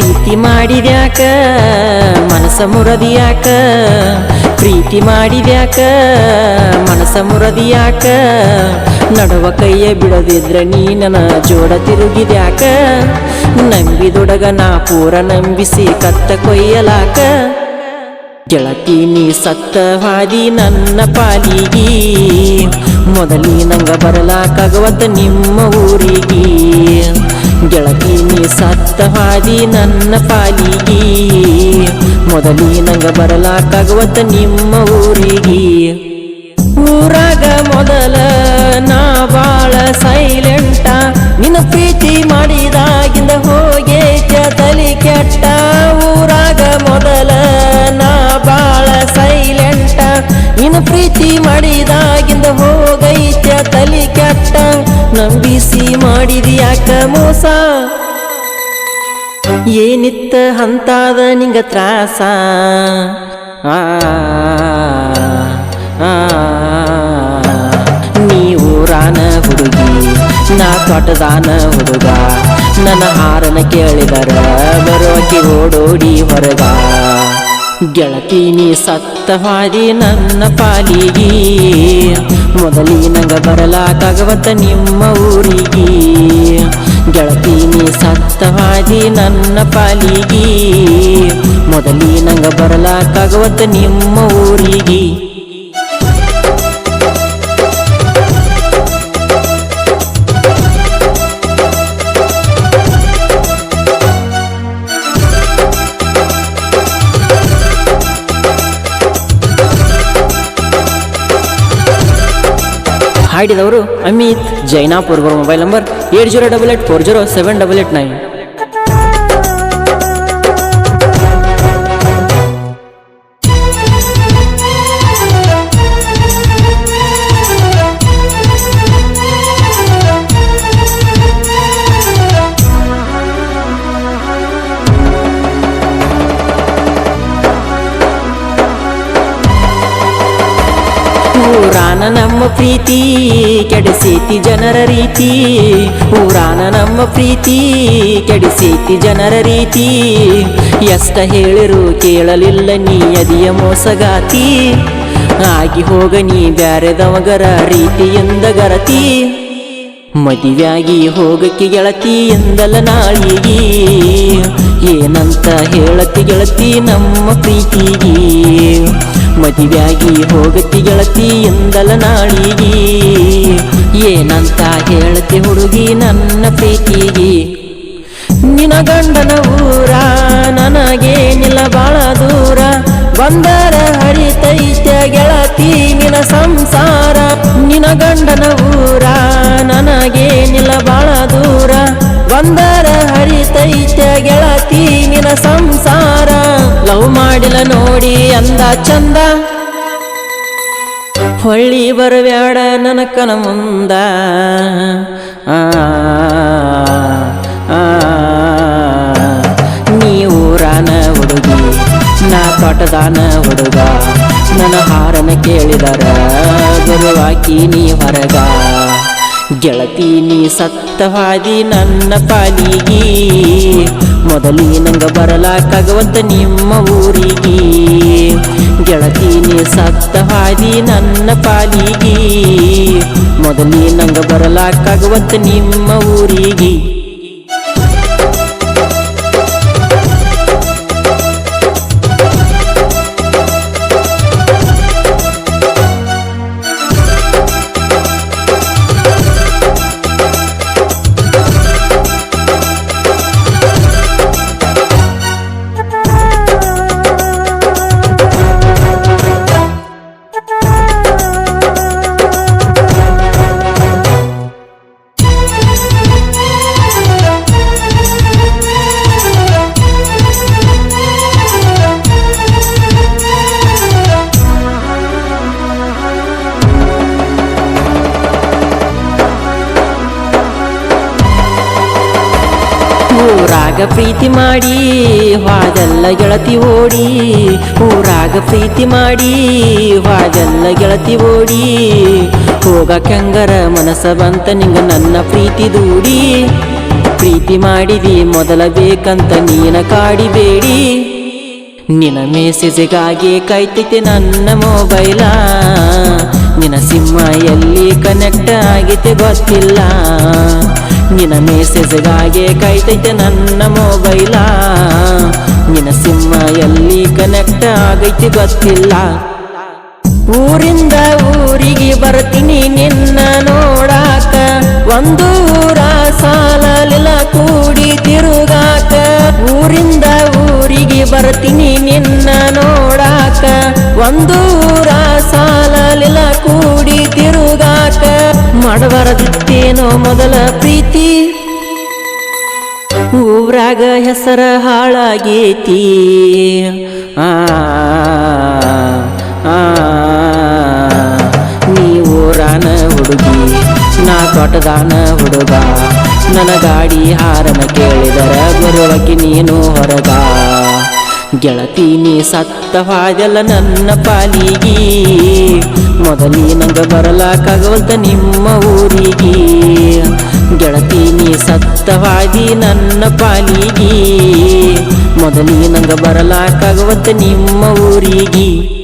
ಪ್ರೀತಿ ಮಾಡಿದ್ಯಾಕ? ಮನಸ ಮುರದಿಯಾಕ? ಪ್ರೀತಿ ಮಾಡಿದ್ಯಾಕ? ಮನಸ ಮುರದಿಯಾಕ? ನಡುವ ಕೈಯ ಬಿಡದಿದ್ರೆ ನೀ ನನ್ನ ಜೋಡ ತಿರುಗಿದ್ಯಾಕ? ನಂಬಿದೊಡಗ ನಾ ಪೂರ ನಂಬಿಸಿ ಕತ್ತ ಕೊಯ್ಯಲಾಕ? ಗೆಳತಿ, ನೀ ಸತ್ತ ಹಾದಿ ನನ್ನ ಪಾಲಿಗಿ? ಮೊದಲಿ ನಂಗ ಬರಲಾಕಾಗವತ್ತ ನಿಮ್ಮ ಊರಿಗೆ? ಗೆಳತಿ ಸತ್ತ ಹಾದಿ ನನ್ನ ಪಾಲಿಗೆ. ಮೊದಲಿ ನಂಗ ಬರಲಾಕಾಗವತ್ತ ನಿಮ್ಮ ಊರಿಗೆ. ಊರಾಗ ಮೊದಲ ಮಾಡಿದ್ಯಾಕ ಮೋಸ? ಏನಿತ್ತ ಹಂತಾದ ನಿಂಗ ತ್ರಾಸ? ಆ, ಊರಾನ ಹುಡುಗಿ ನಾ ತೋಟದಾನ ಹುಡುಗ. ನನ್ನ ಹಾರನ ಕೇಳಿದರ ಬರೋಕೆ ಓಡೋಡಿ ಹೊರಗ. ಗೆಳತಿ ನೀ ಸತ್ತ ಹಾದಿ ನನ್ನ ಪಾಲಿಗಿ. ಮೊದಲಿ ನಂಗ ಬರಲಾಕಾಗವತ್ತ ನಿಮ್ಮ ಊರಿಗೆ. ಗೆಳತಿ ನೀ ಸತ್ತ ನನ್ನ ಪಾಲಿಗೆ. ಮೊದಲಿ ನಂಗ ಬರಲಾಕಾಗವತ್ತ ನಿಮ್ಮ ಊರಿಗೆ. ಹಾಡಿದವರು Amit Jainapur mobile number eight zero double eight four zero seven double eight nine ಪ್ರೀತಿ, ಕೆಡಿಸೀತಿ ಜನರ ರೀತಿ. ಊರಾನ ನಮ್ಮ ಪ್ರೀತಿ, ಕೆಡಿಸೀತಿ ಜನರ ರೀತಿ. ಎಷ್ಟ ಹೇಳಿರು ಕೇಳಲಿಲ್ಲ ನೀ ಅದಿಯ ಮೋಸಗಾತಿ. ಆಗಿ ಹೋಗ ನೀ ಬ್ಯಾರೆದವಗರ ರೀತಿಯಿಂದ ಗರತಿ. ಮದುವೆಯಾಗಿ ಹೋಗಕ್ಕೆ ಗೆಳತಿ ಎಂದಲ ನಾಳಿಗೆ. ಏನಂತ ಹೇಳತಿ ಗೆಳತಿ ನಮ್ಮ ಪ್ರೀತಿಗಿ. ಮದುವೆಯಾಗಿ ಹೋಗತಿ ಗೆಳತಿ ಎಂದಲ ನಾಳಿಗಿ. ಏನಂತ ಹೇಳತಿ ಹುಡುಗಿ ನನ್ನ ಪ್ರೀತಿಗಿ. ನಿನ ಗಂಡನ ಊರ ನನಗೇನಿಲ್ಲ ಬಾಳ ದೂರ. ಬಂದರ ಹರಿತೈತ್ಯ ಗೆಳತಿ ನಿನ ಸಂಸಾರ. ನಿನ ಗಂಡನ ಊರ ನನಗೇನಿಲ್ಲ ಬಾಳ ದೂರ. ಬಂದರ ಹರಿತೈತ್ಯ ಗೆಳತಿ ನಿನ ಸಂಸಾರ. ಅಂದ ಚಂದ. ಹೊಳ್ಳಿ ಬರಬ್ಯಾಡ ನನಕನ ಮುಂದ. ಆ, ಆ, ನೀ ಊರಾನ ಹುಡುಗಿ ನಾ ತೋಟದಾನ ಹುಡುಗ. ನನ್ನ ಹಾರನ ಕೇಳಿದರ ಗುರುವಾಕಿ ನೀ ಹೊರಗ. ಗೆಳತಿ ನೀ ಸತ್ತವಾದಿ ನನ್ನ ಪಾಲಿಗಿ. ಮೊದಲಿ ನಂಗ ಬರಲಾಕಾಗವಂತ ನಿಮ್ಮ ಊರಿಗೆ. ಗೆಳತಿ ಸತ್ತ ಹಾದಿ ನನ್ನ ಪಾಲಿಗೆ. ಮೊದಲೇ ನಂಗ ಬರಲಾಕಾಗವಂತ ನಿಮ್ಮ ಊರಿಗೆ. ಊರಾಗ ಪ್ರೀತಿ ಮಾಡಿ ವಾದೆಲ್ಲ ಗೆಳತಿ ಓಡಿ, ಊರಾಗ ಪ್ರೀತಿ ಮಾಡಿ ವಾದೆಲ್ಲ ಗೆಳತಿ ಓಡಿ ಹೋಗ ಕೆಂಗರ ಮನಸ ಬಂತ ನಿಂಗ ನನ್ನ ಪ್ರೀತಿ ದೂಡಿ. ಪ್ರೀತಿ ಮಾಡಿದಿ, ಮೊದಲ ಬೇಕಂತ ನೀನ ಕಾಡಿಬೇಡಿ ನಿನ್ನ ಮೆಸೇಜಿಗಾಗಿ ಕೈತಿತಿ ನನ್ನ ಮೊಬೈಲ ನಿನ್ನ ಸಿಮ್ಮ ಎಲ್ಲಿ ಕನೆಕ್ಟ್ ಆಗೈತೆ ಗೊತ್ತಿಲ್ಲ ನಿನ್ನ ಮೆಸೇಜ್ಗಾಗೆ ಕಾಯ್ತೈತೆ ನನ್ನ ಮೊಬೈಲ ನಿನ್ನ ಸಿಂಹ ಎಲ್ಲಿ ಕನೆಕ್ಟ್ ಆಗೈತೆ ಗೊತ್ತಿಲ್ಲ ಊರಿಂದ ಊರಿಗೆ ಬರ್ತೀನಿ ನಿನ್ನ ನೋಡಾಕ. ಒಂದು ಊರ ಸಾಲಲಿಲ್ಲ ಕೂಡಿ ತಿರುಗಾಕ. ಊರಿಂದ ಊರಿಗೆ ಬರ್ತೀನಿ ನಿನ್ನ ನೋಡಾಕ. ಒಂದು ಊರ ಸಾಲಲಿಲ್ಲ ಕೂಡಿ ತಿರುಗಾಕ ಮಾಡಬಾರದಿತ್ತೇನೋ ಮೊದಲ ಪ್ರೀತಿ. ಊರಾಗ ಹೆಸರ ಹಾಳಾಗೇತಿ. ಆ, ನೀ ಊರಾನ ಹುಡುಗಿ ನಾ ತೋಟದಾನ ಹುಡುಗ. ನನ್ನ ಗಾಡಿ ಹಾರನ ಕೇಳಿದರ ಬರುವಕ್ಕೆ ನೀನು ಹೊರಗ. ಗೆಳತಿ, ನೀ ಸತ್ತ ಹಾದೆಲ್ಲ ನನ್ನ ಪಾಲಿಗಿ. ಮೊದಲಿ ನಂಗೆ ಬರಲಾಕಾಗವಲ್ತ ನಿಮ್ಮ ಊರಿಗೆ. ಗೆಳತೀನಿ ಸತ್ತವಾದಿ ನನ್ನ ಪಾಲಿಗಿ. ಮೊದಲಿ ನಂಗ ಬರಲಾಕಾಗವತ್ತ ನಿಮ್ಮ ಊರಿಗೆ.